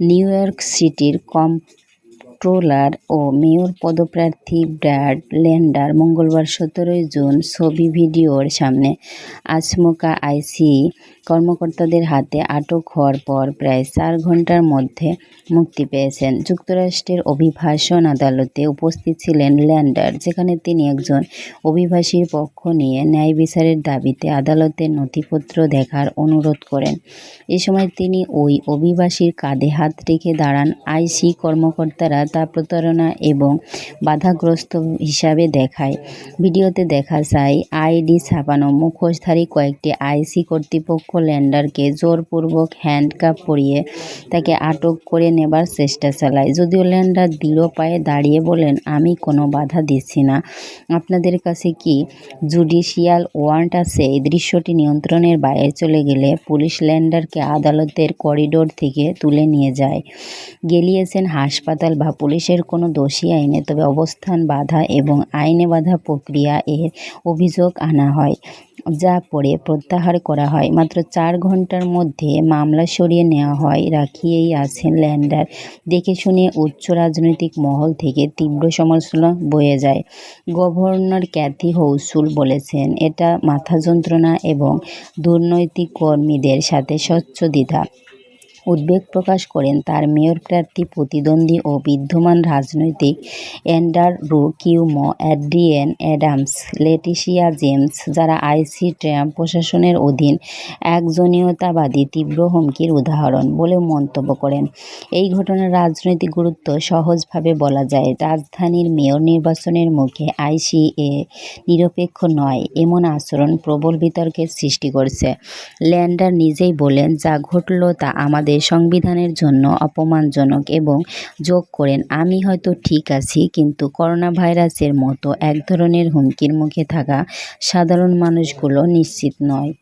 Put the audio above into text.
New York সিটির comptroller ও mayor পদপ্রার্থী ব্র্যাড ল্যান্ডার মঙ্গলবার সতেরোই জুন ছবি ভিডিওর সামনে আচমকা আইসি কর্মকর্তাদের হাতে আটক হওয়ার পর প্রায় চার ঘণ্টার মধ্যে মুক্তি পেয়েছেন। যুক্তরাষ্ট্রের অভিভাষণ আদালতে উপস্থিত ছিলেন ল্যান্ডার, যেখানে তিনি একজন অভিবাসীর পক্ষ নিয়ে ন্যায় বিচারের দাবিতে আদালতের নথিপত্র দেখার অনুরোধ করেন। এ সময় তিনি ওই অভিবাসীর কাঁধে হাত রেখে দাঁড়ান। আইসি কর্মকর্তারা তা প্রতারণা এবং বাধাগ্রস্ত হিসাবে দেখায়। ভিডিওতে দেখা যায়, আইডি ছাপানো মুখোশধারী কয়েকটি আইসি কর্তৃপক্ষ ল্যান্ডারকে জোরপূর্বক হ্যান্ডকাফ পরিয়ে তাকে আটক করে নেবার চেষ্টা চালায়। যদিও ল্যান্ডার দৃঢ় পায়ে দাঁড়িয়ে বলেন, আমি কোনো বাধা দিচ্ছি না। আপনাদের কাছে কি জুডিশিয়াল ওয়ারেন্ট আছে? এই দৃশ্যটি নিয়ন্ত্রণের বাইরে চলে গেলে পুলিশ ল্যান্ডারকে আদালতের করিডোর থেকে তুলে নিয়ে যায়। গেলিয়েছেন হাসপাতাল বা পুলিশের কোনো দোষী আইনে, তবে অবস্থান বাধা এবং আইনে বাধা প্রক্রিয়া এর অভিযোগ আনা হয়, যা পরে প্রত্যাহার করা হয়। মাত্র চার ঘণ্টার মধ্যে মামলা সরিয়ে নেওয়া হয়। রাখিয়েই আছেন ল্যান্ডার দেখে-শুনে উচ্চ রাজনৈতিক মহল থেকে তীব্র সমালোচনা বয়ে যায়। গভর্নর ক্যাথি হৌসুল বলেছেন, এটা মাথা যন্ত্রণা এবং দুর্নৈতিক কর্মীদের সাথে স্বচ্ছ দ্বিধা। উদ্বেগ প্রকাশ করেন তার মেয়র প্রার্থী প্রতিদ্বন্দ্বী ও বিদ্যমান রাজনৈতিক Andrew Cuomo, Adrienne Adams, Letitia James, যারা আইসি ট্রাম্প প্রশাসনের অধীন একজনীয়তাবাদী তীব্র হুমকির উদাহরণ বলে মন্তব্য করেন। এই ঘটনার রাজনৈতিক গুরুত্ব সহজভাবে বলা যায়, রাজধানীর মেয়র নির্বাচনের মুখে আইসি এ নিরপেক্ষ নয় এমন আচরণ প্রবল বিতর্কের সৃষ্টি করছে ল্যান্ডার নিজেই বলেন, যা ঘটল তা আমাদের সংবিধানের জন্য অপমানজনক এবং যোগ করেন, আমি হয়তো ঠিক আছি, কিন্তু করোনা ভাইরাসের মতো এক ধরনের হুমকির মুখে থাকা সাধারণ মানুষগুলো নিশ্চিত নয়।